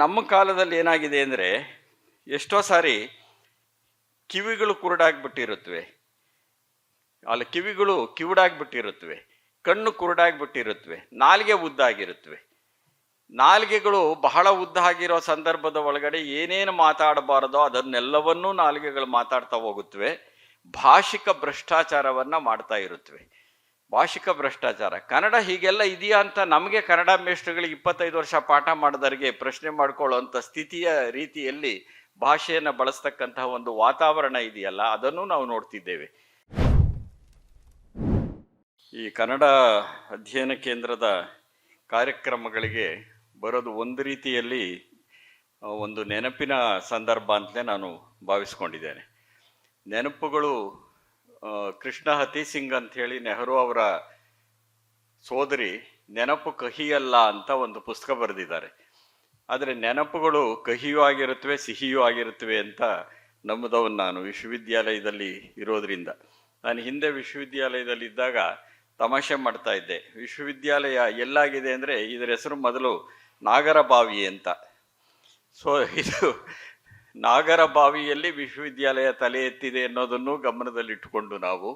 ನಮ್ಮ ಕಾಲದಲ್ಲಿ ಏನಾಗಿದೆ ಅಂದರೆ ಎಷ್ಟೋ ಸಾರಿ ಕಿವಿಗಳು ಕುರುಡಾಗ್ಬಿಟ್ಟಿರುತ್ತವೆ. ಅಲ್ಲಿ, ಕಿವಿಗಳು ಕಿವುಡಾಗ್ಬಿಟ್ಟಿರುತ್ತವೆ. ಕಣ್ಣು ಕುರುಡಾಗ್ಬಿಟ್ಟಿರುತ್ತವೆ. ನಾಲಿಗೆ ಉದ್ದಾಗಿರುತ್ತವೆ. ನಾಲಿಗೆಗಳು ಬಹಳ ಉದ್ದ ಆಗಿರೋ ಸಂದರ್ಭದ ಒಳಗಡೆ ಏನೇನು ಮಾತಾಡಬಾರದೋ ಅದನ್ನೆಲ್ಲವನ್ನೂ ನಾಲಿಗೆಗಳು ಮಾತಾಡ್ತಾ ಹೋಗುತ್ತವೆ. ಭಾಷಿಕ ಭ್ರಷ್ಟಾಚಾರವನ್ನು ಮಾಡ್ತಾ ಇರುತ್ತವೆ. ಭಾಷಿಕ ಭ್ರಷ್ಟಾಚಾರ. ಕನ್ನಡ ಹೀಗೆಲ್ಲ ಇದೆಯಾ ಅಂತ ನಮಗೆ ಕನ್ನಡ ಮೇಷ್ಟ್ರುಗಳಿಗೆ ಇಪ್ಪತ್ತೈದು ವರ್ಷ ಪಾಠ ಮಾಡಿದವರಿಗೆ ಪ್ರಶ್ನೆ ಮಾಡ್ಕೊಳ್ಳುವಂಥ ಸ್ಥಿತಿಯ ರೀತಿಯಲ್ಲಿ ಭಾಷೆಯನ್ನು ಬಳಸ್ತಕ್ಕಂತಹ ಒಂದು ವಾತಾವರಣ ಇದೆಯಲ್ಲ, ಅದನ್ನು ನಾವು ನೋಡ್ತಿದ್ದೇವೆ. ಈ ಕನ್ನಡ ಅಧ್ಯಯನ ಕೇಂದ್ರದ ಕಾರ್ಯಕ್ರಮಗಳಿಗೆ ಬರೋದು ಒಂದು ರೀತಿಯಲ್ಲಿ ಒಂದು ನೆನಪಿನ ಸಂದರ್ಭ ಅಂತಲೇ ನಾನು ಭಾವಿಸ್ಕೊಂಡಿದ್ದೇನೆ. ನೆನಪುಗಳು ಕೃಷ್ಣ ಹತಿ ಸಿಂಗ್ ಅಂತ ಹೇಳಿ ನೆಹರು ಅವರ ಸೋದರಿ ನೆನಪು ಕಹಿಯಲ್ಲ ಅಂತ ಒಂದು ಪುಸ್ತಕ ಬರೆದಿದ್ದಾರೆ. ಆದರೆ ನೆನಪುಗಳು ಕಹಿಯೂ ಆಗಿರುತ್ತವೆ, ಸಿಹಿಯೂ ಆಗಿರುತ್ತವೆ ಅಂತ ನಂಬುದವನು ನಾನು ವಿಶ್ವವಿದ್ಯಾಲಯದಲ್ಲಿ ಇರೋದ್ರಿಂದ. ನಾನು ಹಿಂದೆ ವಿಶ್ವವಿದ್ಯಾಲಯದಲ್ಲಿ ಇದ್ದಾಗ ತಮಾಷೆ ಮಾಡ್ತಾ ಇದ್ದೆ. ವಿಶ್ವವಿದ್ಯಾಲಯ ಎಲ್ಲಾಗಿದೆ ಅಂದರೆ ಇದರ ಹೆಸರು ಮೊದಲು ನಾಗರಬಾವಿ ಅಂತ. ಸೊ ಇದು ನಾಗರಬಾವಿಯಲ್ಲಿ ವಿಶ್ವವಿದ್ಯಾಲಯ ತಲೆ ಎತ್ತಿದೆ ಅನ್ನೋದನ್ನು ಗಮನದಲ್ಲಿಟ್ಟುಕೊಂಡು ನಾವು,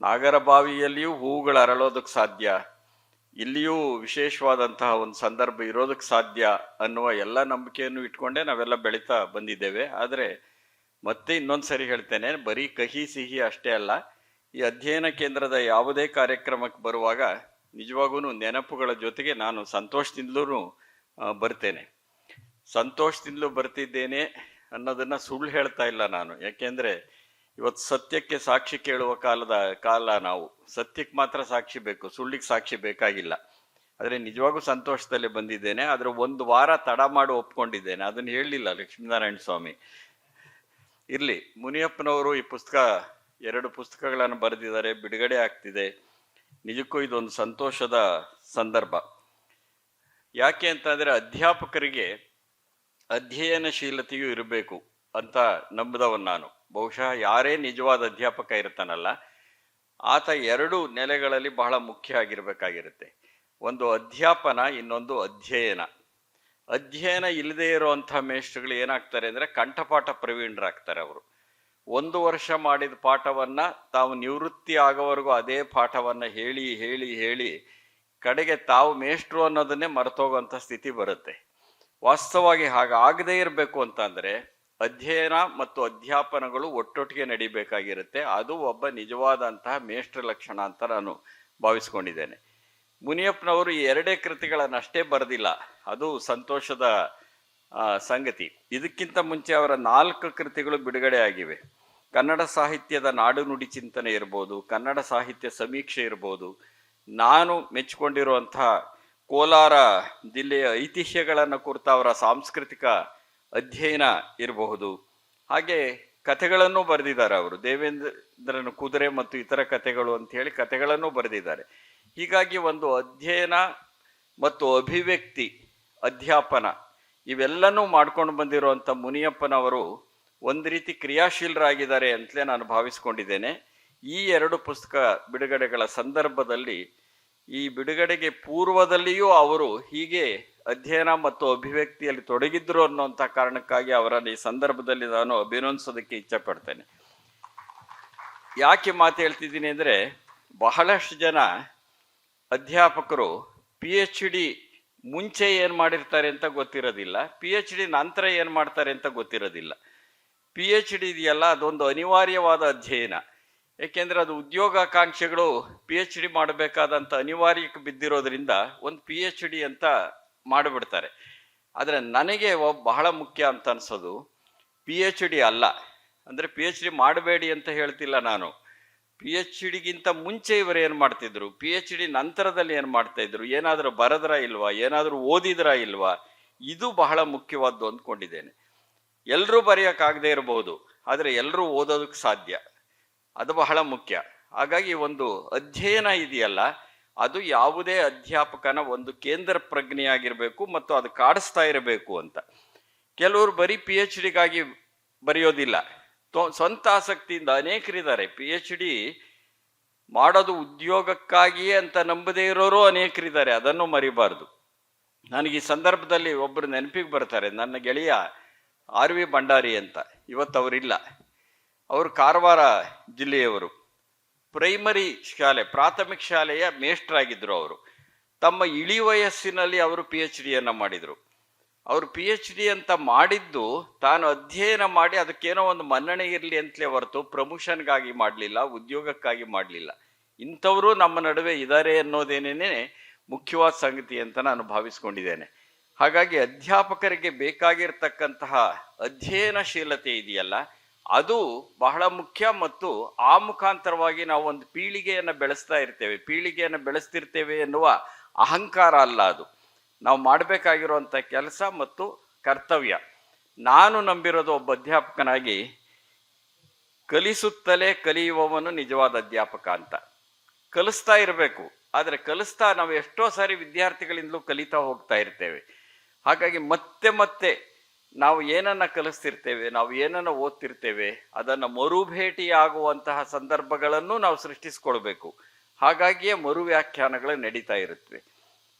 ನಾಗರ ಬಾವಿಯಲ್ಲಿಯೂ ಹೂವುಗಳು ಅರಳೋದಕ್ಕೆ ಸಾಧ್ಯ, ಇಲ್ಲಿಯೂ ವಿಶೇಷವಾದಂತಹ ಒಂದು ಸಂದರ್ಭ ಇರೋದಕ್ಕೆ ಸಾಧ್ಯ ಅನ್ನುವ ಎಲ್ಲ ನಂಬಿಕೆಯನ್ನು ಇಟ್ಕೊಂಡೇ ನಾವೆಲ್ಲ ಬೆಳೀತಾ ಬಂದಿದ್ದೇವೆ. ಆದರೆ ಮತ್ತೆ ಇನ್ನೊಂದು ಸರಿ ಹೇಳ್ತೇನೆ, ಬರೀ ಕಹಿ ಸಿಹಿ ಅಷ್ಟೇ ಅಲ್ಲ, ಈ ಅಧ್ಯಯನ ಕೇಂದ್ರದ ಯಾವುದೇ ಕಾರ್ಯಕ್ರಮಕ್ಕೆ ಬರುವಾಗ ನಿಜವಾಗೂ ನೆನಪುಗಳ ಜೊತೆಗೆ ನಾನು ಸಂತೋಷದಿಂದಲೂ ಬರ್ತೇನೆ. ಸಂತೋಷದಿಂದಲೂ ಬರ್ತಿದ್ದೇನೆ ಅನ್ನೋದನ್ನ ಸುಳ್ಳು ಹೇಳ್ತಾ ಇಲ್ಲ ನಾನು. ಯಾಕೆಂದ್ರೆ ಇವತ್ತು ಸತ್ಯಕ್ಕೆ ಸಾಕ್ಷಿ ಕೇಳುವ ಕಾಲದ, ಕಾಲ ನಾವು. ಸತ್ಯಕ್ಕೆ ಮಾತ್ರ ಸಾಕ್ಷಿ ಬೇಕು, ಸುಳ್ಳಿಗೆ ಸಾಕ್ಷಿ ಬೇಕಾಗಿಲ್ಲ. ಆದರೆ ನಿಜವಾಗೂ ಸಂತೋಷದಲ್ಲಿ ಬಂದಿದ್ದೇನೆ. ಆದರೆ ಒಂದು ವಾರ ತಡ ಮಾಡಿ ಒಪ್ಕೊಂಡಿದ್ದೇನೆ. ಅದನ್ನು ಹೇಳಲಿಲ್ಲ ಲಕ್ಷ್ಮೀನಾರಾಯಣ ಸ್ವಾಮಿ. ಇರ್ಲಿ, ಮುನಿಯಪ್ಪನವರು ಈ ಪುಸ್ತಕ, ಎರಡು ಪುಸ್ತಕಗಳನ್ನು ಬರೆದಿದ್ದಾರೆ, ಬಿಡುಗಡೆ ಆಗ್ತಿದೆ. ನಿಜಕ್ಕೂ ಇದೊಂದು ಸಂತೋಷದ ಸಂದರ್ಭ. ಯಾಕೆ ಅಂತಂದ್ರೆ ಅಧ್ಯಾಪಕರಿಗೆ ಅಧ್ಯಯನಶೀಲತೆಯೂ ಇರಬೇಕು ಅಂತ ನಂಬಿದವನ್ ನಾನು. ಬಹುಶಃ ಯಾರೇ ನಿಜವಾದ ಅಧ್ಯಾಪಕ ಇರ್ತಾನಲ್ಲ ಆತ ಎರಡು ನೆಲೆಗಳಲ್ಲಿ ಬಹಳ ಮುಖ್ಯ ಆಗಿರಬೇಕಾಗಿರುತ್ತೆ. ಒಂದು ಅಧ್ಯಾಪನ, ಇನ್ನೊಂದು ಅಧ್ಯಯನ. ಅಧ್ಯಯನ ಇಲ್ಲದೆ ಇರುವಂಥ ಮೇಷ್ಟ್ರುಗಳು ಏನಾಗ್ತಾರೆ ಅಂದ್ರೆ ಕಂಠಪಾಠ ಪ್ರವೀಣರಾಗ್ತಾರೆ ಅವರು. ಒಂದು ವರ್ಷ ಮಾಡಿದ ಪಾಠವನ್ನ ತಾವು ನಿವೃತ್ತಿ ಆಗೋವರೆಗೂ ಅದೇ ಪಾಠವನ್ನ ಹೇಳಿ ಹೇಳಿ ಹೇಳಿ ಕಡೆಗೆ ತಾವು ಮೇಷ್ಟ್ರು ಅನ್ನೋದನ್ನೇ ಮರೆತೋಗುವಂಥ ಸ್ಥಿತಿ ಬರುತ್ತೆ. ವಾಸ್ತವವಾಗಿ ಹಾಗಾಗದೇ ಇರಬೇಕು ಅಂತಂದರೆ ಅಧ್ಯಯನ ಮತ್ತು ಅಧ್ಯಾಪನಗಳು ಒಟ್ಟೊಟ್ಟಿಗೆ ನಡಿಬೇಕಾಗಿರುತ್ತೆ. ಅದು ಒಬ್ಬ ನಿಜವಾದಂತಹ ಮೇಷ್ಟ್ರ ಲಕ್ಷಣ ಅಂತ ನಾನು ಭಾವಿಸ್ಕೊಂಡಿದ್ದೇನೆ. ಮುನಿಯಪ್ಪನವರು ಈ ಎರಡೇ ಕೃತಿಗಳನ್ನಷ್ಟೇ ಬರೆದಿಲ್ಲ. ಅದು ಸಂತೋಷದ ಸಂಗತಿ. ಇದಕ್ಕಿಂತ ಮುಂಚೆ ಅವರ ನಾಲ್ಕು ಕೃತಿಗಳು ಬಿಡುಗಡೆ ಆಗಿವೆ. ಕನ್ನಡ ಸಾಹಿತ್ಯದ ನಾಡು ನುಡಿ ಚಿಂತನೆ ಇರ್ಬೋದು, ಕನ್ನಡ ಸಾಹಿತ್ಯ ಸಮೀಕ್ಷೆ ಇರ್ಬೋದು, ನಾನು ಮೆಚ್ಚಿಕೊಂಡಿರುವಂತಹ ಕೋಲಾರ ಜಿಲ್ಲೆಯ ಐತಿಹ್ಯಗಳನ್ನು ಕುರಿತ ಅವರ ಸಾಂಸ್ಕೃತಿಕ ಅಧ್ಯಯನ ಇರಬಹುದು. ಹಾಗೆ ಕಥೆಗಳನ್ನು ಬರೆದಿದ್ದಾರೆ ಅವರು. ದೇವೇಂದ್ರನ ಕುದುರೆ ಮತ್ತು ಇತರ ಕಥೆಗಳು ಅಂತ ಹೇಳಿ ಕಥೆಗಳನ್ನು ಬರೆದಿದ್ದಾರೆ. ಹೀಗಾಗಿ ಒಂದು ಅಧ್ಯಯನ ಮತ್ತು ಅಭಿವ್ಯಕ್ತಿ, ಅಧ್ಯಾಪನ ಇವೆಲ್ಲನೂ ಮಾಡ್ಕೊಂಡು ಬಂದಿರುವಂಥ ಮುನಿಯಪ್ಪನವರು ಒಂದು ರೀತಿ ಕ್ರಿಯಾಶೀಲರಾಗಿದ್ದಾರೆ ಅಂತಲೇ ನಾನು ಭಾವಿಸ್ಕೊಂಡಿದ್ದೇನೆ. ಈ ಎರಡು ಪುಸ್ತಕ ಬಿಡುಗಡೆಗಳ ಸಂದರ್ಭದಲ್ಲಿ ಈ ಬಿಡುಗಡೆಗೆ ಪೂರ್ವದಲ್ಲಿಯೂ ಅವರು ಹೀಗೆ ಅಧ್ಯಯನ ಮತ್ತು ಅಭಿವ್ಯಕ್ತಿಯಲ್ಲಿ ತೊಡಗಿದ್ರು ಅನ್ನುವಂಥ ಕಾರಣಕ್ಕಾಗಿ ಅವರನ್ನು ಈ ಸಂದರ್ಭದಲ್ಲಿ ನಾನು ಅಭಿನಂದಿಸೋದಕ್ಕೆ ಇಚ್ಛೆ ಪಡ್ತೇನೆ ಯಾಕೆ ಮಾತು ಹೇಳ್ತಿದ್ದೀನಿ ಅಂದರೆ, ಬಹಳಷ್ಟು ಜನ ಅಧ್ಯಾಪಕರು ಪಿ ಎಚ್ ಡಿ ಮುಂಚೆ ಏನು ಮಾಡಿರ್ತಾರೆ ಅಂತ ಗೊತ್ತಿರೋದಿಲ್ಲ ಪಿ ಎಚ್ ಡಿ ನಂತರ ಏನು ಮಾಡ್ತಾರೆ ಅಂತ ಗೊತ್ತಿರೋದಿಲ್ಲ. ಪಿ ಎಚ್ ಡಿ ಇದೆಯಲ್ಲ, ಅದೊಂದು ಅನಿವಾರ್ಯವಾದ ಅಧ್ಯಯನ. ಏಕೆಂದರೆ ಅದು ಉದ್ಯೋಗಾಕಾಂಕ್ಷೆಗಳು ಪಿ ಎಚ್ ಡಿ ಮಾಡಬೇಕಾದಂಥ ಅನಿವಾರ್ಯಕ್ಕೆ ಬಿದ್ದಿರೋದ್ರಿಂದ ಒಂದು ಪಿ ಎಚ್ ಡಿ ಅಂತ ಮಾಡಿಬಿಡ್ತಾರೆ. ಆದರೆ ನನಗೆ ಬಹಳ ಮುಖ್ಯ ಅಂತ ಅನ್ಸೋದು ಪಿ ಎಚ್ ಡಿ ಅಲ್ಲ. ಅಂದರೆ ಪಿ ಎಚ್ ಡಿ ಮಾಡಬೇಡಿ ಅಂತ ಹೇಳ್ತಿಲ್ಲ ನಾನು. ಪಿ ಎಚ್ ಡಿಗಿಂತ ಮುಂಚೆ ಇವರು ಏನು ಮಾಡ್ತಿದ್ರು? ಪಿ ಎಚ್ ಡಿ ನಂತರದಲ್ಲಿ ಏನು ಮಾಡ್ತಾ ಏನಾದರೂ ಬರದ್ರ ಇಲ್ವಾ? ಏನಾದರೂ ಓದಿದ್ರ ಇಲ್ವಾ? ಇದು ಬಹಳ ಮುಖ್ಯವಾದ್ದು ಅಂದ್ಕೊಂಡಿದ್ದೇನೆ. ಎಲ್ಲರೂ ಬರೆಯೋಕ್ಕಾಗದೇ ಇರಬಹುದು ಆದರೆ ಎಲ್ಲರೂ ಓದೋದಕ್ಕೆ ಸಾಧ್ಯ. ಅದು ಬಹಳ ಮುಖ್ಯ. ಹಾಗಾಗಿ ಒಂದು ಅಧ್ಯಯನ ಇದೆಯಲ್ಲ, ಅದು ಯಾವುದೇ ಅಧ್ಯಾಪಕನ ಒಂದು ಕೇಂದ್ರ ಪ್ರಜ್ಞೆಯಾಗಿರಬೇಕು ಮತ್ತು ಅದು ಕಾಡಿಸ್ತಾ ಇರಬೇಕು ಅಂತ. ಕೆಲವರು ಬರೀ ಪಿ ಎಚ್ ಡಿಗಾಗಿ ಬರೆಯೋದಿಲ್ಲ. ಸ್ವಂತ ಆಸಕ್ತಿಯಿಂದ ಅನೇಕರಿದ್ದಾರೆ. ಪಿ ಎಚ್ ಡಿ ಮಾಡೋದು ಉದ್ಯೋಗಕ್ಕಾಗಿಯೇ ಅಂತ ನಂಬದೇ ಇರೋರು ಅನೇಕರಿದ್ದಾರೆ. ಅದನ್ನು ಮರಿಬಾರ್ದು. ನನಗೆ ಈ ಸಂದರ್ಭದಲ್ಲಿ ಒಬ್ಬರು ನೆನಪಿಗೆ ಬರ್ತಾರೆ, ನನ್ನ ಗೆಳೆಯ ಆರ್ ವಿ ಭಂಡಾರಿ ಅಂತ. ಇವತ್ತು ಅವರಿಲ್ಲ. ಅವರು ಕಾರವಾರ ಜಿಲ್ಲೆಯವರು. ಪ್ರೈಮರಿ ಶಾಲೆ, ಪ್ರಾಥಮಿಕ ಶಾಲೆಯ ಮೇಷ್ಟ್ರಾಗಿದ್ದರು ಅವರು. ತಮ್ಮ ಇಳಿ ವಯಸ್ಸಿನಲ್ಲಿ ಅವರು ಪಿ ಎಚ್ ಡಿಯನ್ನು ಮಾಡಿದರು. ಅವರು ಪಿ ಎಚ್ ಡಿ ಅಂತ ಮಾಡಿದ್ದು ತಾನು ಅಧ್ಯಯನ ಮಾಡಿ ಅದಕ್ಕೇನೋ ಒಂದು ಮನ್ನಣೆ ಇರಲಿ ಅಂತಲೇ ಹೊರತು ಪ್ರಮೋಷನ್ಗಾಗಿ ಮಾಡಲಿಲ್ಲ, ಉದ್ಯೋಗಕ್ಕಾಗಿ ಮಾಡಲಿಲ್ಲ. ಇಂಥವರು ನಮ್ಮ ನಡುವೆ ಇದ್ದಾರೆ ಅನ್ನೋದೇನೇ ಮುಖ್ಯವಾದ ಸಂಗತಿ ಅಂತ ನಾನು ಭಾವಿಸ್ಕೊಂಡಿದ್ದೇನೆ. ಹಾಗಾಗಿ ಅಧ್ಯಾಪಕರಿಗೆ ಬೇಕಾಗಿರ್ತಕ್ಕಂತಹ ಅಧ್ಯಯನಶೀಲತೆ ಇದೆಯಲ್ಲ ಅದು ಬಹಳ ಮುಖ್ಯ ಮತ್ತು ಆ ಮುಖಾಂತರವಾಗಿ ನಾವು ಒಂದು ಪೀಳಿಗೆಯನ್ನು ಬೆಳೆಸ್ತಾ ಇರ್ತೇವೆ. ಪೀಳಿಗೆಯನ್ನು ಬೆಳೆಸ್ತಿರ್ತೇವೆ ಎನ್ನುವ ಅಹಂಕಾರ ಅಲ್ಲ ಅದು. ನಾವು ಮಾಡಬೇಕಾಗಿರುವಂಥ ಕೆಲಸ ಮತ್ತು ಕರ್ತವ್ಯ. ನಾನು ನಂಬಿರೋದು ಒಬ್ಬ ಅಧ್ಯಾಪಕನಾಗಿ ಕಲಿಸುತ್ತಲೇ ಕಲಿಯುವವನು ನಿಜವಾದ ಅಧ್ಯಾಪಕ ಅಂತ. ಕಲಿಸ್ತಾ ಇರಬೇಕು. ಆದರೆ ಕಲಿಸ್ತಾ ನಾವು ಎಷ್ಟೋ ಸಾರಿ ವಿದ್ಯಾರ್ಥಿಗಳಿಂದಲೂ ಕಲಿತಾ ಹೋಗ್ತಾ ಇರ್ತೇವೆ. ಹಾಗಾಗಿ ಮತ್ತೆ ಮತ್ತೆ ನಾವು ಏನನ್ನ ಕಲಿಸ್ತಿರ್ತೇವೆ, ನಾವು ಏನನ್ನ ಓದ್ತಿರ್ತೇವೆ, ಅದನ್ನು ಮರುಭೇಟಿಯಾಗುವಂತಹ ಸಂದರ್ಭಗಳನ್ನು ನಾವು ಸೃಷ್ಟಿಸ್ಕೊಳ್ಬೇಕು. ಹಾಗಾಗಿಯೇ ಮರು ವ್ಯಾಖ್ಯಾನಗಳು ನಡೀತಾ ಇರುತ್ತವೆ.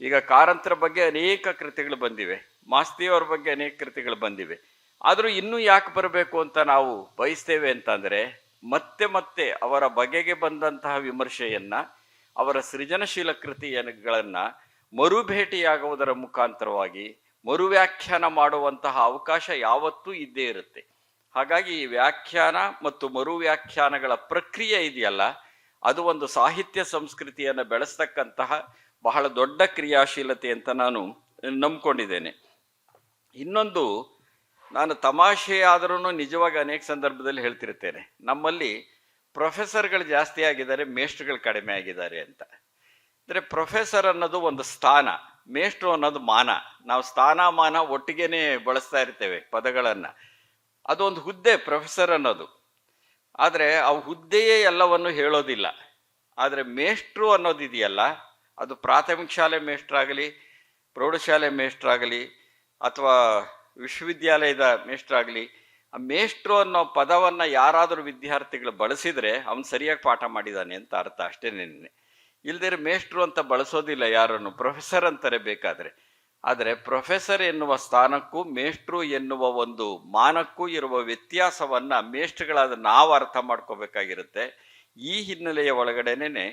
ಈಗ ಕಾರಂತರ ಬಗ್ಗೆ ಅನೇಕ ಕೃತಿಗಳು ಬಂದಿವೆ, ಮಾಸ್ತಿಯವರ ಬಗ್ಗೆ ಅನೇಕ ಕೃತಿಗಳು ಬಂದಿವೆ. ಆದರೂ ಇನ್ನೂ ಯಾಕೆ ಬರಬೇಕು ಅಂತ ನಾವು ಬಯಸ್ತೇವೆ ಅಂತಂದರೆ, ಮತ್ತೆ ಮತ್ತೆ ಅವರ ಬಗೆಗೆ ಬಂದಂತಹ ವಿಮರ್ಶೆಯನ್ನು, ಅವರ ಸೃಜನಶೀಲ ಕೃತಿಯನ್ನುಗಳನ್ನು ಮರುಭೇಟಿಯಾಗುವುದರ ಮುಖಾಂತರವಾಗಿ ಮರು ವ್ಯಾಖ್ಯಾನ ಮಾಡುವಂತಹ ಅವಕಾಶ ಯಾವತ್ತೂ ಇದ್ದೇ ಇರುತ್ತೆ. ಹಾಗಾಗಿ ಈ ವ್ಯಾಖ್ಯಾನ ಮತ್ತು ಮರು ವ್ಯಾಖ್ಯಾನಗಳ ಪ್ರಕ್ರಿಯೆ ಇದೆಯಲ್ಲ, ಅದು ಒಂದು ಸಾಹಿತ್ಯ ಸಂಸ್ಕೃತಿಯನ್ನು ಬೆಳೆಸ್ತಕ್ಕಂತಹ ಬಹಳ ದೊಡ್ಡ ಕ್ರಿಯಾಶೀಲತೆ ಅಂತ ನಾನು ನಂಬ್ಕೊಂಡಿದ್ದೇನೆ. ಇನ್ನೊಂದು, ನಾನು ತಮಾಷೆ ಆದರೂ ನಿಜವಾಗಿ ಅನೇಕ ಸಂದರ್ಭದಲ್ಲಿ ಹೇಳ್ತಿರ್ತೇನೆ ನಮ್ಮಲ್ಲಿ ಪ್ರೊಫೆಸರ್ಗಳು ಜಾಸ್ತಿ ಆಗಿದ್ದಾರೆ, ಮೇಷ್ಟ್ರುಗಳು ಕಡಿಮೆ ಆಗಿದ್ದಾರೆ ಅಂತ. ಅಂದರೆ ಪ್ರೊಫೆಸರ್ ಅನ್ನೋದು ಒಂದು ಸ್ಥಾನ. ಮೇಷ್ಟ್ರು ಅನ್ನೋದು ಮಾನ. ನಾವು ಸ್ಥಾನಮಾನ ಒಟ್ಟಿಗೆನೆ ಬಳಸ್ತಾ ಇರ್ತೇವೆ ಪದಗಳನ್ನು. ಅದೊಂದು ಹುದ್ದೆ ಪ್ರೊಫೆಸರ್ ಅನ್ನೋದು. ಆದರೆ ಆ ಹುದ್ದೆಯೇ ಎಲ್ಲವನ್ನು ಹೇಳೋದಿಲ್ಲ. ಆದರೆ ಮೇಷ್ಟ್ರು ಅನ್ನೋದಿದೆಯಲ್ಲ ಅದು ಪ್ರಾಥಮಿಕ ಶಾಲೆ ಮೇಷ್ಟ್ರಾಗಲಿ, ಪ್ರೌಢಶಾಲೆ ಮೇಷ್ಟ್ರಾಗಲಿ, ಅಥವಾ ವಿಶ್ವವಿದ್ಯಾಲಯದ ಮೇಷ್ಟ್ರಾಗಲಿ, ಆ ಮೇಷ್ಟ್ರು ಅನ್ನೋ ಪದವನ್ನು ಯಾರಾದರೂ ವಿದ್ಯಾರ್ಥಿಗಳು ಬಳಸಿದರೆ ಅವನು ಸರಿಯಾಗಿ ಪಾಠ ಮಾಡಿದ್ದಾನೆ ಅಂತ ಅರ್ಥ ಅಷ್ಟೇ ನೆನ್ನೆ. ಇಲ್ದಿರ ಮೇಷ್ಟ್ರು ಅಂತ ಬಳಸೋದಿಲ್ಲ ಯಾರನ್ನು ಪ್ರೊಫೆಸರ್ ಅಂತಾರೆ ಬೇಕಾದರೆ. ಆದರೆ ಪ್ರೊಫೆಸರ್ ಎನ್ನುವ ಸ್ಥಾನಕ್ಕೂ, ಮೇಷ್ಟ್ರು ಎನ್ನುವ ಒಂದು ಮಾನಕ್ಕೂ ಇರುವ ವ್ಯತ್ಯಾಸವನ್ನ ಮೇಷ್ಟ್ರುಗಳಾದ ನಾವು ಅರ್ಥ ಮಾಡ್ಕೋಬೇಕಾಗಿರುತ್ತೆ. ಈ ಹಿನ್ನೆಲೆಯ ಒಳಗಡೆನೇ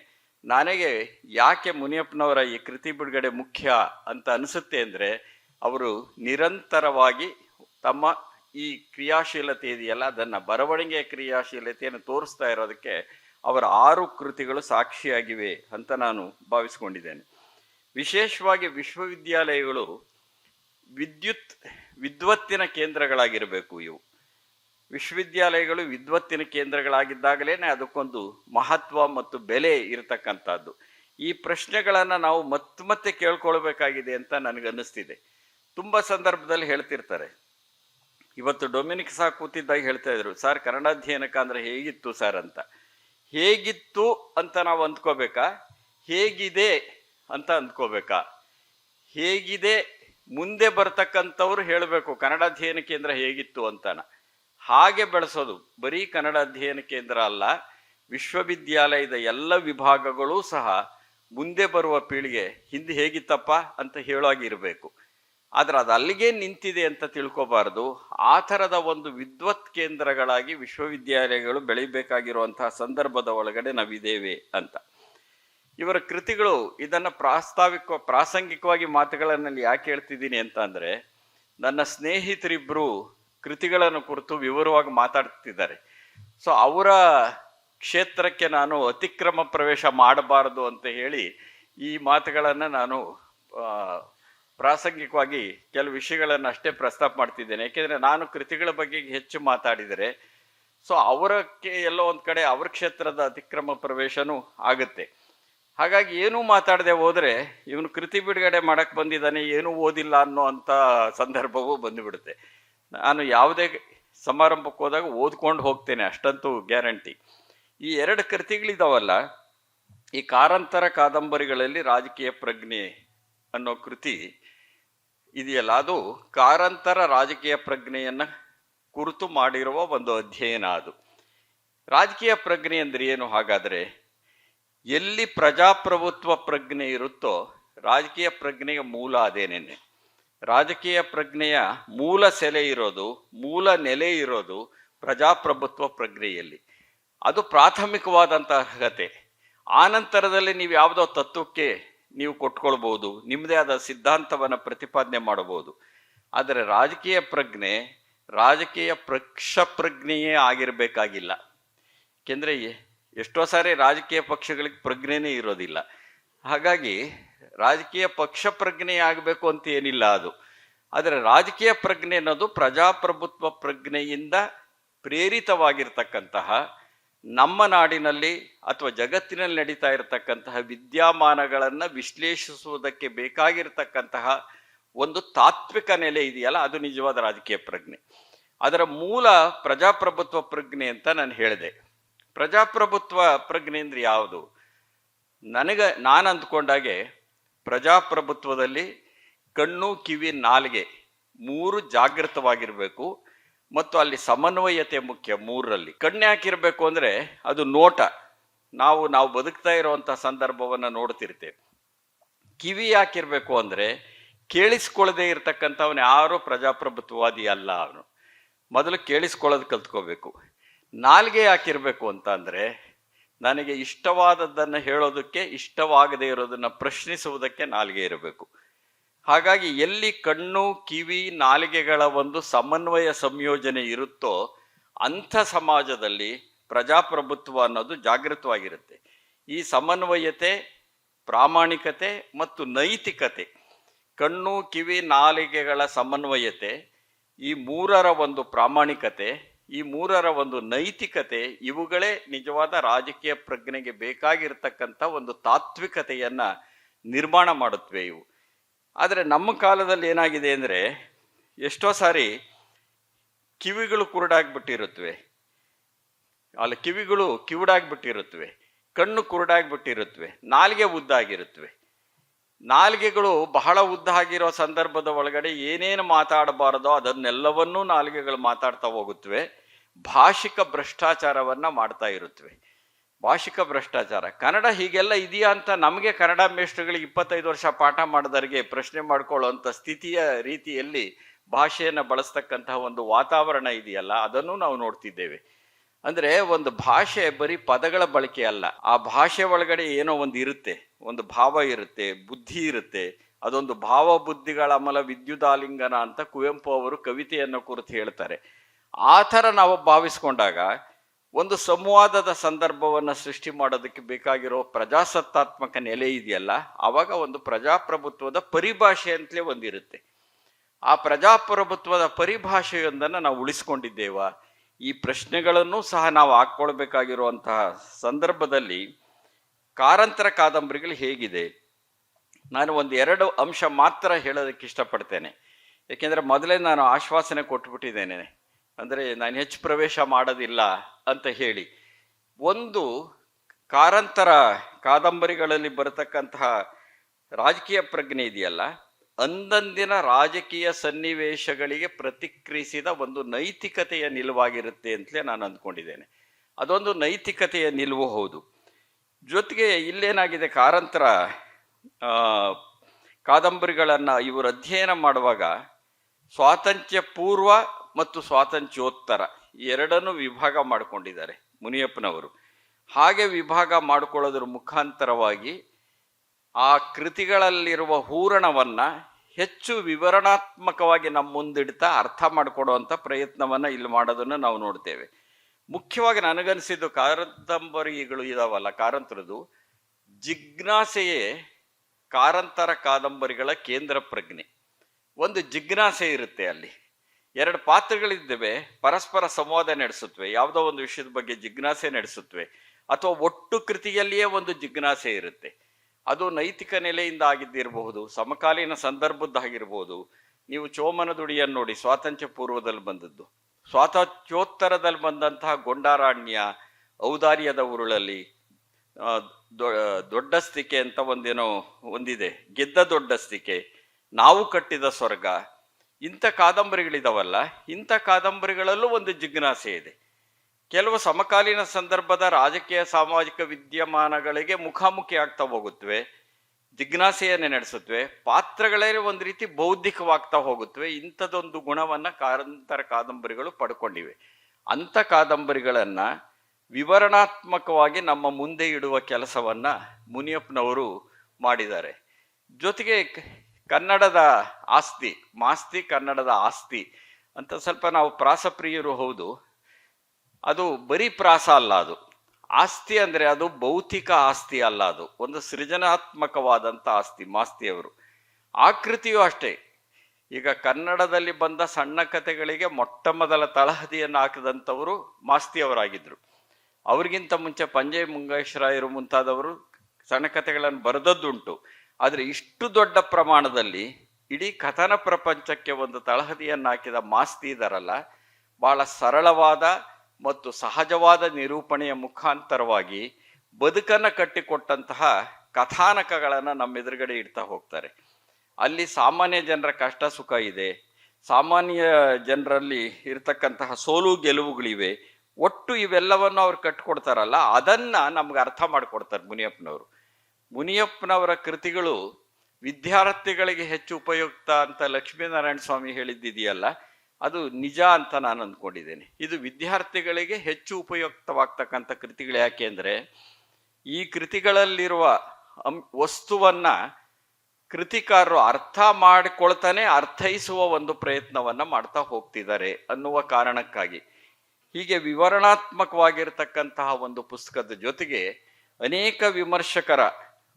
ನನಗೆ ಯಾಕೆ ಮುನಿಯಪ್ಪನವರ ಈ ಕೃತಿ ಬಿಡುಗಡೆ ಮುಖ್ಯ ಅಂತ ಅನಿಸುತ್ತೆ ಅಂದರೆ, ಅವರು ನಿರಂತರವಾಗಿ ತಮ್ಮ ಈ ಕ್ರಿಯಾಶೀಲತೆ ಇದೆಯಲ್ಲ ಅದನ್ನು ಬರವಣಿಗೆಯ ಕ್ರಿಯಾಶೀಲತೆಯನ್ನು ತೋರಿಸ್ತಾ ಇರೋದಕ್ಕೆ ಅವರ ಆರು ಕೃತಿಗಳು ಸಾಕ್ಷಿಯಾಗಿವೆ ಅಂತ ನಾನು ಭಾವಿಸ್ಕೊಂಡಿದ್ದೇನೆ. ವಿಶೇಷವಾಗಿ ವಿಶ್ವವಿದ್ಯಾಲಯಗಳು ವಿದ್ಯುತ್, ವಿದ್ವತ್ತಿನ ಕೇಂದ್ರಗಳಾಗಿರಬೇಕು ಇವು. ವಿಶ್ವವಿದ್ಯಾಲಯಗಳು ವಿದ್ವತ್ತಿನ ಕೇಂದ್ರಗಳಾಗಿದ್ದಾಗಲೇ ಅದಕ್ಕೊಂದು ಮಹತ್ವ ಮತ್ತು ಬೆಲೆ ಇರತಕ್ಕಂಥದ್ದು. ಈ ಪ್ರಶ್ನೆಗಳನ್ನು ನಾವು ಮತ್ತೆ ಮತ್ತೆ ಕೇಳ್ಕೊಳ್ಬೇಕಾಗಿದೆ ಅಂತ ನನಗನ್ನಿಸ್ತಿದೆ. ತುಂಬ ಸಂದರ್ಭದಲ್ಲಿ ಹೇಳ್ತಿರ್ತಾರೆ. ಇವತ್ತು ಡೊಮಿನಿಕ್ ಸಹ ಕೂತಿದ್ದಾಗ ಹೇಳ್ತಾ ಇದ್ರು, ಸರ್ ಕನ್ನಡ ಅಧ್ಯಯನಕ್ಕೆ ಅಂದರೆ ಹೇಗಿತ್ತು ಸರ್? ಅಂತ. ಹೇಗಿತ್ತು ಅಂತ ನಾವು ಅಂದ್ಕೋಬೇಕಾ? ಹೇಗಿದೆ ಅಂತ ಅಂದ್ಕೋಬೇಕಾ? ಹೇಗಿದೆ ಮುಂದೆ ಬರ್ತಕ್ಕಂಥವ್ರು ಹೇಳಬೇಕು. ಕನ್ನಡ ಅಧ್ಯಯನ ಕೇಂದ್ರ ಹೇಗಿತ್ತು ಅಂತಾನ. ಹಾಗೆ ಬೆಳೆಸೋದು. ಬರೀ ಕನ್ನಡ ಅಧ್ಯಯನ ಕೇಂದ್ರ ಅಲ್ಲ, ವಿಶ್ವವಿದ್ಯಾಲಯದ ಎಲ್ಲ ವಿಭಾಗಗಳೂ ಸಹ ಮುಂದೆ ಬರುವ ಪೀಳಿಗೆ ಹಿಂದೆ ಹೇಗಿತ್ತಪ್ಪ ಅಂತ ಹೇಳೋಗಿರಬೇಕು ಆದ್ರೆ ಅದು ಅಲ್ಲಿಗೆ ನಿಂತಿದೆ ಅಂತ ತಿಳ್ಕೋಬಾರ್ದು. ಆ ಥರದ ಒಂದು ವಿದ್ವತ್ ಕೇಂದ್ರಗಳಾಗಿ ವಿಶ್ವವಿದ್ಯಾಲಯಗಳು ಬೆಳಿಬೇಕಾಗಿರುವಂತಹ ಸಂದರ್ಭದ ಒಳಗಡೆ ನಾವಿದ್ದೇವೆ ಅಂತ. ಇವರ ಕೃತಿಗಳು ಇದನ್ನು ಪ್ರಾಸ್ತಾವಿಕ, ಪ್ರಾಸಂಗಿಕವಾಗಿ ಮಾತುಗಳನ್ನಲ್ಲಿ ಯಾಕೆ ಹೇಳ್ತಿದ್ದೀನಿ ಅಂತ ಅಂದರೆ, ನನ್ನ ಸ್ನೇಹಿತರಿಬ್ಬರು ಕೃತಿಗಳನ್ನು ಕುರಿತು ವಿವರವಾಗಿ ಮಾತಾಡ್ತಿದ್ದಾರೆ. ಸೊ ಅವರ ಕ್ಷೇತ್ರಕ್ಕೆ ನಾನು ಅತಿಕ್ರಮ ಪ್ರವೇಶ ಮಾಡಬಾರದು ಅಂತ ಹೇಳಿ ಈ ಮಾತುಗಳನ್ನು ನಾನು ಪ್ರಾಸಂಗಿಕವಾಗಿ ಕೆಲವು ವಿಷಯಗಳನ್ನು ಅಷ್ಟೇ ಪ್ರಸ್ತಾಪ ಮಾಡ್ತಿದ್ದೇನೆ. ಏಕೆಂದರೆ ನಾನು ಕೃತಿಗಳ ಬಗ್ಗೆ ಹೆಚ್ಚು ಮಾತಾಡಿದರೆ ಸೊ ಅವರಕ್ಕೆ ಎಲ್ಲೋ ಒಂದು ಕಡೆ ಅವ್ರ ಕ್ಷೇತ್ರದ ಅತಿಕ್ರಮ ಪ್ರವೇಶನೂ ಆಗುತ್ತೆ. ಹಾಗಾಗಿ ಏನೂ ಮಾತಾಡದೆ ಹೋದರೆ ಇವನು ಕೃತಿ ಬಿಡುಗಡೆ ಮಾಡೋಕ್ಕೆ ಬಂದಿದ್ದಾನೆ, ಏನೂ ಓದಿಲ್ಲ ಅನ್ನೋ ಅಂತ ಸಂದರ್ಭವೂ ಬಂದುಬಿಡುತ್ತೆ. ನಾನು ಯಾವುದೇ ಸಮಾರಂಭಕ್ಕೆ ಹೋದಾಗ ಓದ್ಕೊಂಡು ಹೋಗ್ತೇನೆ, ಅಷ್ಟಂತೂ ಗ್ಯಾರಂಟಿ. ಈ ಎರಡು ಕೃತಿಗಳಿದಾವಲ್ಲ, ಈ ಕಾರಂತರ ಕಾದಂಬರಿಗಳಲ್ಲಿ ರಾಜಕೀಯ ಪ್ರಜ್ಞೆ ಅನ್ನೋ ಕೃತಿ ಇದೆಯಲ್ಲ, ಅದು ಕಾರಂತರ ರಾಜಕೀಯ ಪ್ರಜ್ಞೆಯನ್ನು ಕುರಿತು ಮಾಡಿರುವ ಒಂದು ಅಧ್ಯಯನ ಅದು. ರಾಜಕೀಯ ಪ್ರಜ್ಞೆ ಅಂದ್ರೆ ಏನು? ಹಾಗಾದರೆ ಎಲ್ಲಿ ಪ್ರಜಾಪ್ರಭುತ್ವ ಪ್ರಜ್ಞೆ ಇರುತ್ತೋ, ರಾಜಕೀಯ ಪ್ರಜ್ಞೆಯ ಮೂಲ ಅದೇನೇನೆ ರಾಜಕೀಯ ಪ್ರಜ್ಞೆಯ ಮೂಲ ಸೆಲೆ ಇರೋದು, ಮೂಲ ನೆಲೆ ಇರೋದು ಪ್ರಜಾಪ್ರಭುತ್ವ ಪ್ರಜ್ಞೆಯಲ್ಲಿ. ಅದು ಪ್ರಾಥಮಿಕವಾದಂತಹ ಆ ನಂತರದಲ್ಲಿ ನೀವು ಯಾವುದೋ ತತ್ವಕ್ಕೆ ನೀವು ಕೊಟ್ಕೊಳ್ಬೋದು ನಿಮ್ಮದೇ ಆದ ಸಿದ್ಧಾಂತವನ್ನು ಪ್ರತಿಪಾದನೆ ಮಾಡಬಹುದು. ಆದರೆ ರಾಜಕೀಯ ಪ್ರಜ್ಞೆ, ರಾಜಕೀಯ ಪಕ್ಷ ಪ್ರಜ್ಞೆಯೇ ಆಗಿರಬೇಕಾಗಿಲ್ಲ ಏಕೆಂದರೆ ಎಷ್ಟೋ ಸಾರಿ ರಾಜಕೀಯ ಪಕ್ಷಗಳಿಗೆ ಪ್ರಜ್ಞೆನೇ ಇರೋದಿಲ್ಲ. ಹಾಗಾಗಿ ರಾಜಕೀಯ ಪಕ್ಷ ಪ್ರಜ್ಞೆ ಆಗಬೇಕು ಅಂತ ಏನಿಲ್ಲ ಅದು. ಆದರೆ ರಾಜಕೀಯ ಪ್ರಜ್ಞೆ ಅನ್ನೋದು ಪ್ರಜಾಪ್ರಭುತ್ವ ಪ್ರಜ್ಞೆಯಿಂದ ಪ್ರೇರಿತವಾಗಿರ್ತಕ್ಕಂತಹ ನಮ್ಮ ನಾಡಿನಲ್ಲಿ ಅಥವಾ ಜಗತ್ತಿನಲ್ಲಿ ನಡೀತಾ ಇರತಕ್ಕಂತಹ ವಿದ್ಯಮಾನಗಳನ್ನು ವಿಶ್ಲೇಷಿಸುವುದಕ್ಕೆ ಬೇಕಾಗಿರತಕ್ಕಂತಹ ಒಂದು ತಾತ್ವಿಕ ನೆಲೆ ಇದೆಯಲ್ಲ, ಅದು ನಿಜವಾದ ರಾಜಕೀಯ ಪ್ರಜ್ಞೆ. ಅದರ ಮೂಲ ಪ್ರಜಾಪ್ರಭುತ್ವ ಪ್ರಜ್ಞೆ ಅಂತ ನಾನು ಹೇಳಿದೆ. ಪ್ರಜಾಪ್ರಭುತ್ವ ಪ್ರಜ್ಞೆ ಅಂದ್ರೆ ಯಾವುದು? ನನಗೆ, ನಾನು ಅಂದ್ಕೊಂಡಾಗೆ ಪ್ರಜಾಪ್ರಭುತ್ವದಲ್ಲಿ ಕಣ್ಣು, ಕಿವಿ, ನಾಲಿಗೆ ಮೂರು ಜಾಗೃತವಾಗಿರಬೇಕು. ಮತ್ತು ಅಲ್ಲಿ ಸಮನ್ವಯತೆ ಮುಖ್ಯ ಮೂರರಲ್ಲಿ. ಕಣ್ಣು ಹಾಕಿರಬೇಕು ಅಂದರೆ ಅದು ನೋಟ. ನಾವು ನಾವು ಬದುಕ್ತಾ ಇರುವಂಥ ಸಂದರ್ಭವನ್ನು ನೋಡ್ತಿರ್ತೇವೆ. ಕಿವಿ ಹಾಕಿರಬೇಕು ಅಂದರೆ ಕೇಳಿಸ್ಕೊಳ್ಳದೆ ಇರ್ತಕ್ಕಂಥವನು ಯಾರು ಪ್ರಜಾಪ್ರಭುತ್ವವಾದಿ ಅಲ್ಲ ಅವನು. ಮೊದಲು ಕೇಳಿಸ್ಕೊಳ್ಳೋದು ಕಲ್ತ್ಕೋಬೇಕು. ನಾಲ್ಗೆ ಹಾಕಿರಬೇಕು ಅಂತ ಅಂದರೆ ನನಗೆ ಇಷ್ಟವಾದದ್ದನ್ನು ಹೇಳೋದಕ್ಕೆ, ಇಷ್ಟವಾಗದೇ ಇರೋದನ್ನು ಪ್ರಶ್ನಿಸುವುದಕ್ಕೆ ನಾಲ್ಗೆ ಇರಬೇಕು. ಹಾಗಾಗಿ ಎಲ್ಲಿ ಕಣ್ಣು, ಕಿವಿ, ನಾಲಿಗೆಗಳ ಒಂದು ಸಮನ್ವಯ ಸಂಯೋಜನೆ ಇರುತ್ತೋ ಅಂಥ ಸಮಾಜದಲ್ಲಿ ಪ್ರಜಾಪ್ರಭುತ್ವ ಅನ್ನೋದು ಜಾಗೃತವಾಗಿರುತ್ತೆ. ಈ ಸಮನ್ವಯತೆ, ಪ್ರಾಮಾಣಿಕತೆ ಮತ್ತು ನೈತಿಕತೆ, ಕಣ್ಣು, ಕಿವಿ, ನಾಲಿಗೆಗಳ ಸಮನ್ವಯತೆ, ಈ ಮೂರರ ಒಂದು ಪ್ರಾಮಾಣಿಕತೆ, ಈ ಮೂರರ ಒಂದು ನೈತಿಕತೆ ಇವುಗಳೇ ನಿಜವಾದ ರಾಜಕೀಯ ಪ್ರಜ್ಞೆಗೆ ಬೇಕಾಗಿರ್ತಕ್ಕಂಥ ಒಂದು ತಾತ್ವಿಕತೆಯನ್ನು ನಿರ್ಮಾಣ ಮಾಡುತ್ತವೆ ಇವು. ಆದರೆ ನಮ್ಮ ಕಾಲದಲ್ಲಿ ಏನಾಗಿದೆ ಅಂದರೆ ಎಷ್ಟೋ ಸಾರಿ ಕಿವಿಗಳು ಕುರುಡಾಗ್ಬಿಟ್ಟಿರುತ್ತವೆ. ಅಲ್ಲಿ, ಕಿವಿಗಳು ಕಿವುಡಾಗ್ಬಿಟ್ಟಿರುತ್ತವೆ. ಕಣ್ಣು ಕುರುಡಾಗ್ಬಿಟ್ಟಿರುತ್ತವೆ. ನಾಲಿಗೆ ಉದ್ದಾಗಿರುತ್ತವೆ. ನಾಲಿಗೆಗಳು ಬಹಳ ಉದ್ದ ಆಗಿರೋ ಸಂದರ್ಭದ ಒಳಗಡೆ ಏನೇನು ಮಾತಾಡಬಾರದೋ ಅದನ್ನೆಲ್ಲವನ್ನೂ ನಾಲಿಗೆಗಳು ಮಾತಾಡ್ತಾ ಹೋಗುತ್ತವೆ. ಭಾಷಿಕ ಭ್ರಷ್ಟಾಚಾರವನ್ನು ಮಾಡ್ತಾ ಇರುತ್ತವೆ. ಭಾಷಿಕ ಭ್ರಷ್ಟಾಚಾರ. ಕನ್ನಡ ಹೀಗೆಲ್ಲ ಇದೆಯಾ ಅಂತ ನಮಗೆ ಕನ್ನಡ ಮೇಷ್ಟ್ರುಗಳಿಗೆ ಇಪ್ಪತ್ತೈದು ವರ್ಷ ಪಾಠ ಮಾಡಿದವರಿಗೆ ಪ್ರಶ್ನೆ ಮಾಡ್ಕೊಳ್ಳುವಂಥ ಸ್ಥಿತಿಯ ರೀತಿಯಲ್ಲಿ ಭಾಷೆಯನ್ನು ಬಳಸ್ತಕ್ಕಂತಹ ಒಂದು ವಾತಾವರಣ ಇದೆಯಲ್ಲ, ಅದನ್ನು ನಾವು ನೋಡ್ತಿದ್ದೇವೆ. ಅಂದರೆ ಒಂದು ಭಾಷೆ ಬರೀ ಪದಗಳ ಬಳಕೆ ಅಲ್ಲ, ಆ ಭಾಷೆ ಒಳಗಡೆ ಏನೋ ಒಂದು ಇರುತ್ತೆ, ಒಂದು ಭಾವ ಇರುತ್ತೆ, ಬುದ್ಧಿ ಇರುತ್ತೆ, ಅದೊಂದು ಭಾವ ಬುದ್ಧಿಗಳ ಅಮಲ ವಿದ್ಯುದಾಲಿಂಗನ ಅಂತ ಕುವೆಂಪು ಅವರು ಕವಿತೆಯನ್ನು ಕುರಿತು ಹೇಳ್ತಾರೆ. ಆ ಥರ ನಾವು ಭಾವಿಸ್ಕೊಂಡಾಗ ಒಂದು ಸಂವಾದದ ಸಂದರ್ಭವನ್ನು ಸೃಷ್ಟಿ ಮಾಡೋದಕ್ಕೆ ಬೇಕಾಗಿರೋ ಪ್ರಜಾಸತ್ತಾತ್ಮಕ ನೆಲೆ ಇದೆಯಲ್ಲ ಆವಾಗ ಒಂದು ಪ್ರಜಾಪ್ರಭುತ್ವದ ಪರಿಭಾಷೆ ಅಂತಲೇ ಒಂದಿರುತ್ತೆ. ಆ ಪ್ರಜಾಪ್ರಭುತ್ವದ ಪರಿಭಾಷೆಯೊಂದನ್ನು ನಾವು ಉಳಿಸ್ಕೊಂಡಿದ್ದೇವಾ. ಈ ಪ್ರಶ್ನೆಗಳನ್ನು ಸಹ ನಾವು ಹಾಕ್ಕೊಳ್ಬೇಕಾಗಿರುವಂತಹ ಸಂದರ್ಭದಲ್ಲಿ ಕಾರಂತರ ಕಾದಂಬರಿಗಳು ಹೇಗಿದೆ. ನಾನು ಒಂದು ಎರಡು ಅಂಶ ಮಾತ್ರ ಹೇಳೋದಕ್ಕೆ ಇಷ್ಟಪಡ್ತೇನೆ. ಏಕೆಂದರೆ ಮೊದಲೇ ನಾನು ಆಶ್ವಾಸನೆ ಕೊಟ್ಬಿಟ್ಟಿದ್ದೇನೆ. ಅಂದರೆ ನಾನು ಹೆಚ್ಚು ಪ್ರವೇಶ ಮಾಡೋದಿಲ್ಲ ಅಂತ ಹೇಳಿ. ಒಂದು ಕಾರಂತರ ಕಾದಂಬರಿಗಳಲ್ಲಿ ಬರತಕ್ಕಂತಹ ರಾಜಕೀಯ ಪ್ರಜ್ಞೆ ಇದೆಯಲ್ಲ, ಅಂದಂದಿನ ರಾಜಕೀಯ ಸನ್ನಿವೇಶಗಳಿಗೆ ಪ್ರತಿಕ್ರಿಯಿಸಿದ ಒಂದು ನೈತಿಕತೆಯ ನಿಲುವಾಗಿರುತ್ತೆ ಅಂತಲೇ ನಾನು ಅಂದ್ಕೊಂಡಿದ್ದೇನೆ. ಅದೊಂದು ನೈತಿಕತೆಯ ನಿಲುವು ಹೌದು. ಜೊತೆಗೆ ಇಲ್ಲೇನಾಗಿದೆ ಕಾರಂತರ ಕಾದಂಬರಿಗಳನ್ನು ಇವರು ಅಧ್ಯಯನ ಮಾಡುವಾಗ ಸ್ವಾತಂತ್ರ್ಯ ಪೂರ್ವ ಮತ್ತು ಸ್ವಾತಂತ್ರ್ಯೋತ್ತರ ಎರಡನ್ನು ವಿಭಾಗ ಮಾಡಿಕೊಂಡಿದ್ದಾರೆ ಮುನಿಯಪ್ಪನವರು. ಹಾಗೆ ವಿಭಾಗ ಮಾಡಿಕೊಳ್ಳೋದ್ರ ಮುಖಾಂತರವಾಗಿ ಆ ಕೃತಿಗಳಲ್ಲಿರುವ ಹೂರಣವನ್ನು ಹೆಚ್ಚು ವಿವರಣಾತ್ಮಕವಾಗಿ ನಮ್ಮ ಮುಂದಿಡ್ತಾ ಅರ್ಥ ಮಾಡಿಕೊಡುವಂಥ ಪ್ರಯತ್ನವನ್ನು ಇಲ್ಲಿ ಮಾಡೋದನ್ನು ನಾವು ನೋಡ್ತೇವೆ. ಮುಖ್ಯವಾಗಿ ನನಗನ್ಸಿದ್ದು ಕಾದಂಬರಿಗಳು ಇದಾವಲ್ಲ ಕಾರಂತರದು ಜಿಜ್ಞಾಸೆಯೇ ಕಾರಂತರ ಕಾದಂಬರಿಗಳ ಕೇಂದ್ರ ಪ್ರಜ್ಞೆ. ಒಂದು ಜಿಜ್ಞಾಸೆ ಇರುತ್ತೆ ಅಲ್ಲಿ. ಎರಡು ಪಾತ್ರಗಳಿದ್ದೇವೆ. ಪರಸ್ಪರ ಸಂವಾದ ನಡೆಸುತ್ತವೆ ಯಾವುದೋ ಒಂದು ವಿಷಯದ ಬಗ್ಗೆ ಜಿಜ್ಞಾಸೆ ನಡೆಸುತ್ತವೆ ಅಥವಾ ಒಟ್ಟು ಕೃತಿಯಲ್ಲಿಯೇ ಒಂದು ಜಿಜ್ಞಾಸೆ ಇರುತ್ತೆ. ಅದು ನೈತಿಕ ನೆಲೆಯಿಂದ ಆಗಿದ್ದಿರಬಹುದು, ಸಮಕಾಲೀನ ಸಂದರ್ಭದ್ದಾಗಿರ್ಬೋದು ನೀವು ಚೋಮನ ದುಡಿಯನ್ನು ನೋಡಿ, ಸ್ವಾತಂತ್ರ್ಯ ಪೂರ್ವದಲ್ಲಿ ಬಂದದ್ದು. ಸ್ವಾತಂತ್ರ್ಯೋತ್ತರದಲ್ಲಿ ಬಂದಂತಹ ಗೊಂಡಾರಾಣ್ಯ, ಔದಾರ್ಯದ ಉರುಳಲ್ಲಿ ದೊಡ್ಡಸ್ತಿಕೆ ಅಂತ ಒಂದೇನೋ ಒಂದಿದೆ. ಗೆದ್ದ ದೊಡ್ಡಸ್ತಿಕೆ ನಾವು ಕಟ್ಟಿದ ಸ್ವರ್ಗ. ಇಂಥ ಕಾದಂಬರಿಗಳಿದಾವಲ್ಲ, ಇಂಥ ಕಾದಂಬರಿಗಳಲ್ಲೂ ಒಂದು ಜಿಜ್ಞಾಸೆ ಇದೆ. ಕೆಲವು ಸಮಕಾಲೀನ ಸಂದರ್ಭದ ರಾಜಕೀಯ, ಸಾಮಾಜಿಕ ವಿದ್ಯಮಾನಗಳಿಗೆ ಮುಖಾಮುಖಿ ಆಗ್ತಾ ಹೋಗುತ್ತವೆ ಜಿಜ್ಞಾಸೆಯನ್ನೇ ನಡೆಸುತ್ತವೆ ಪಾತ್ರಗಳೇ ಒಂದು ರೀತಿ ಬೌದ್ಧಿಕವಾಗ್ತಾ ಹೋಗುತ್ತವೆ ಇಂಥದೊಂದು ಗುಣವನ್ನು ಕಾರಂತರ ಕಾದಂಬರಿಗಳು ಪಡ್ಕೊಂಡಿವೆ. ಅಂಥ ಕಾದಂಬರಿಗಳನ್ನು ವಿವರಣಾತ್ಮಕವಾಗಿ ನಮ್ಮ ಮುಂದೆ ಇಡುವ ಕೆಲಸವನ್ನು ಮುನಿಯಪ್ಪನವರು ಮಾಡಿದ್ದಾರೆ. ಜೊತೆಗೆ ಕನ್ನಡದ ಆಸ್ತಿ, ಮಾಸ್ತಿ ಕನ್ನಡದ ಆಸ್ತಿ ಅಂತ ಸ್ವಲ್ಪ ನಾವು ಪ್ರಾಸಪ್ರಿಯರು ಹೌದು. ಅದು ಬರೀ ಪ್ರಾಸ ಅಲ್ಲ ಅದು. ಆಸ್ತಿ ಅಂದರೆ ಅದು ಭೌತಿಕ ಆಸ್ತಿ ಅಲ್ಲ ಅದು. ಒಂದು ಸೃಜನಾತ್ಮಕವಾದಂಥ ಆಸ್ತಿ ಮಾಸ್ತಿಯವರು ಆಕೃತಿಯೂ ಅಷ್ಟೇ. ಈಗ ಕನ್ನಡದಲ್ಲಿ ಬಂದ ಸಣ್ಣ ಕಥೆಗಳಿಗೆ ಮೊಟ್ಟ ಮೊದಲ ತಳಹದಿಯನ್ನು ಹಾಕಿದಂಥವರು ಮಾಸ್ತಿಯವರಾಗಿದ್ದರು ಅವ್ರಿಗಿಂತ ಮುಂಚೆ ಪಂಜೆ ಮುಂಗೇಶ್ವರಾಯರು ಮುಂತಾದವರು ಸಣ್ಣ ಕಥೆಗಳನ್ನು ಬರೆದದ್ದುಂಟು. ಆದರೆ ಇಷ್ಟು ದೊಡ್ಡ ಪ್ರಮಾಣದಲ್ಲಿ ಇಡೀ ಕಥನ ಪ್ರಪಂಚಕ್ಕೆ ಒಂದು ತಳಹದಿಯನ್ನು ಹಾಕಿದ ಮಾಸ್ತಿ ಇದಾರಲ್ಲ ಬಹಳ ಸರಳವಾದ ಮತ್ತು ಸಹಜವಾದ ನಿರೂಪಣೆಯ ಮುಖಾಂತರವಾಗಿ ಬದುಕನ್ನು ಕಟ್ಟಿಕೊಟ್ಟಂತಹ ಕಥಾನಕಗಳನ್ನು ನಮ್ಮ ಎದುರುಗಡೆ ಇಡ್ತಾ ಹೋಗ್ತಾರೆ. ಅಲ್ಲಿ ಸಾಮಾನ್ಯ ಜನರ ಕಷ್ಟ ಸುಖ ಇದೆ, ಸಾಮಾನ್ಯ ಜನರಲ್ಲಿ ಇರತಕ್ಕಂತಹ ಸೋಲು ಗೆಲುವುಗಳಿವೆ, ಒಟ್ಟು ಇವೆಲ್ಲವನ್ನು ಅವ್ರು ಕಟ್ಕೊಡ್ತಾರಲ್ಲ ಅದನ್ನು ನಮ್ಗೆ ಅರ್ಥ ಮಾಡಿಕೊಡ್ತಾರೆ ಮುನಿಯಪ್ಪನವರು. ಮುನಿಯಪ್ಪನವರ ಕೃತಿಗಳು ವಿದ್ಯಾರ್ಥಿಗಳಿಗೆ ಹೆಚ್ಚು ಉಪಯುಕ್ತ ಅಂತ ಲಕ್ಷ್ಮೀನಾರಾಯಣ ಸ್ವಾಮಿ ಹೇಳಿದ್ದಿದೆಯಲ್ಲ, ಅದು ನಿಜ ಅಂತ ನಾನು ಅಂದ್ಕೊಂಡಿದ್ದೇನೆ. ಇದು ವಿದ್ಯಾರ್ಥಿಗಳಿಗೆ ಹೆಚ್ಚು ಉಪಯುಕ್ತವಾಗ್ತಕ್ಕಂಥ ಕೃತಿಗಳು ಯಾಕೆ ಅಂದರೆ, ಈ ಕೃತಿಗಳಲ್ಲಿರುವ ಅಂ, ವಸ್ತುವನ್ನು ಕೃತಿಕಾರರು ಅರ್ಥ ಮಾಡಿಕೊಳ್ತಾನೆ ಅರ್ಥೈಸುವ ಒಂದು ಪ್ರಯತ್ನವನ್ನು ಮಾಡ್ತಾ ಹೋಗ್ತಿದ್ದಾರೆ ಅನ್ನುವ ಕಾರಣಕ್ಕಾಗಿ. ಹೀಗೆ ವಿವರಣಾತ್ಮಕವಾಗಿರ್ತಕ್ಕಂತಹ ಒಂದು ಪುಸ್ತಕದ ಜೊತೆಗೆ ಅನೇಕ ವಿಮರ್ಶಕರ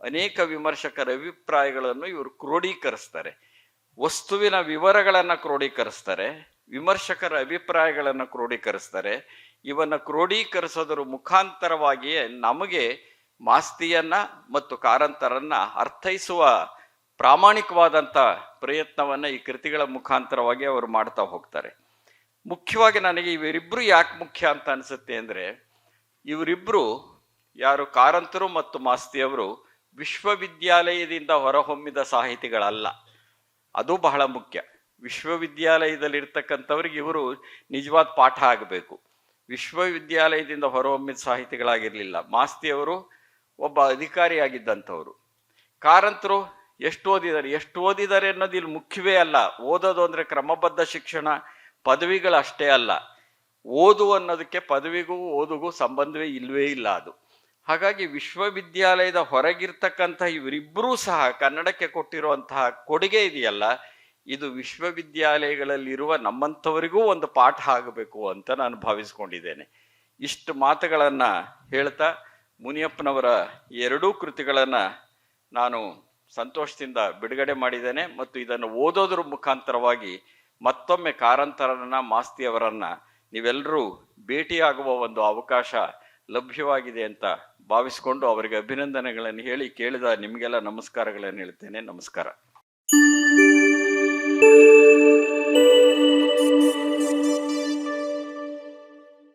ಅನೇಕ ವಿಮರ್ಶಕರ ಅಭಿಪ್ರಾಯಗಳನ್ನು ಇವರು ಕ್ರೋಢೀಕರಿಸ್ತಾರೆ ವಸ್ತುವಿನ ವಿವರಗಳನ್ನು ಕ್ರೋಢೀಕರಿಸ್ತಾರೆ ವಿಮರ್ಶಕರ ಅಭಿಪ್ರಾಯಗಳನ್ನು ಕ್ರೋಢೀಕರಿಸ್ತಾರೆ ಇವನ್ನು ಕ್ರೋಢೀಕರಿಸೋದ್ರ ಮುಖಾಂತರವಾಗಿಯೇ ನಮಗೆ ಮಾಸ್ತಿಯನ್ನ ಮತ್ತು ಕಾರಂತರನ್ನ ಅರ್ಥೈಸುವ ಪ್ರಾಮಾಣಿಕವಾದಂಥ ಪ್ರಯತ್ನವನ್ನು ಈ ಕೃತಿಗಳ ಮುಖಾಂತರವಾಗಿ ಅವರು ಮಾಡ್ತಾ ಹೋಗ್ತಾರೆ. ಮುಖ್ಯವಾಗಿ ನನಗೆ ಇವರಿಬ್ಬರು ಯಾಕೆ ಮುಖ್ಯ ಅಂತ ಅನಿಸುತ್ತೆ ಅಂದರೆ ಇವರಿಬ್ಬರು ಯಾರು ಕಾರಂತರು ಮತ್ತು ಮಾಸ್ತಿಯವರು ವಿಶ್ವವಿದ್ಯಾಲಯದಿಂದ ಹೊರಹೊಮ್ಮಿದ ಸಾಹಿತಿಗಳಲ್ಲ. ಅದು ಬಹಳ ಮುಖ್ಯ. ವಿಶ್ವವಿದ್ಯಾಲಯದಲ್ಲಿರ್ತಕ್ಕಂಥವ್ರಿಗೆ ಇವರು ನಿಜವಾದ ಪಾಠ ಆಗಬೇಕು. ವಿಶ್ವವಿದ್ಯಾಲಯದಿಂದ ಹೊರಹೊಮ್ಮಿದ ಸಾಹಿತಿಗಳಾಗಿರಲಿಲ್ಲ. ಮಾಸ್ತಿಯವರು ಒಬ್ಬ ಅಧಿಕಾರಿಯಾಗಿದ್ದಂಥವ್ರು. ಕಾರಂತರು ಎಷ್ಟು ಓದಿದ್ದಾರೆ? ಎಷ್ಟು ಓದಿದ್ದಾರೆ ಅನ್ನೋದು ಇಲ್ಲಿ ಮುಖ್ಯವೇ ಅಲ್ಲ. ಓದೋದು ಅಂದರೆ ಕ್ರಮಬದ್ಧ ಶಿಕ್ಷಣ ಪದವಿಗಳು ಅಷ್ಟೇ ಅಲ್ಲ. ಓದು ಅನ್ನೋದಕ್ಕೆ ಪದವಿಗೂ ಓದುಗೂ ಸಂಬಂಧವೇ ಇಲ್ಲವೇ ಇಲ್ಲ ಅದು. ಹಾಗಾಗಿ ವಿಶ್ವವಿದ್ಯಾಲಯದ ಹೊರಗಿರ್ತಕ್ಕಂಥ ಇವರಿಬ್ಬರೂ ಸಹ ಕನ್ನಡಕ್ಕೆ ಕೊಟ್ಟಿರುವಂತಹ ಕೊಡುಗೆ ಇದೆಯಲ್ಲ, ಇದು ವಿಶ್ವವಿದ್ಯಾಲಯಗಳಲ್ಲಿರುವ ನಮ್ಮಂಥವರಿಗೂ ಒಂದು ಪಾಠ ಆಗಬೇಕು ಅಂತ ನಾನು ಭಾವಿಸ್ಕೊಂಡಿದ್ದೇನೆ. ಇಷ್ಟು ಮಾತುಗಳನ್ನು ಹೇಳ್ತಾ ಮುನಿಯಪ್ಪನವರ ಎರಡೂ ಕೃತಿಗಳನ್ನು ನಾನು ಸಂತೋಷದಿಂದ ಬಿಡುಗಡೆ ಮಾಡಿದ್ದೇನೆ ಮತ್ತು ಇದನ್ನು ಓದೋದ್ರ ಮುಖಾಂತರವಾಗಿ ಮತ್ತೊಮ್ಮೆ ಕಾರಂತರನ್ನ ಮಾಸ್ತಿಯವರನ್ನು ನೀವೆಲ್ಲರೂ ಭೇಟಿಯಾಗುವ ಒಂದು ಅವಕಾಶ ಲಭ್ಯವಾಗಿದೆ ಅಂತ ಭಾವಿಸಿಕೊಂಡು ಅವರಿಗೆ ಅಭಿನಂದನೆಗಳನ್ನು ಹೇಳಿ ಕೇಳಿದ ನಿಮಗೆಲ್ಲ ನಮಸ್ಕಾರಗಳನ್ನು ಹೇಳ್ತೇನೆ ನಮಸ್ಕಾರ.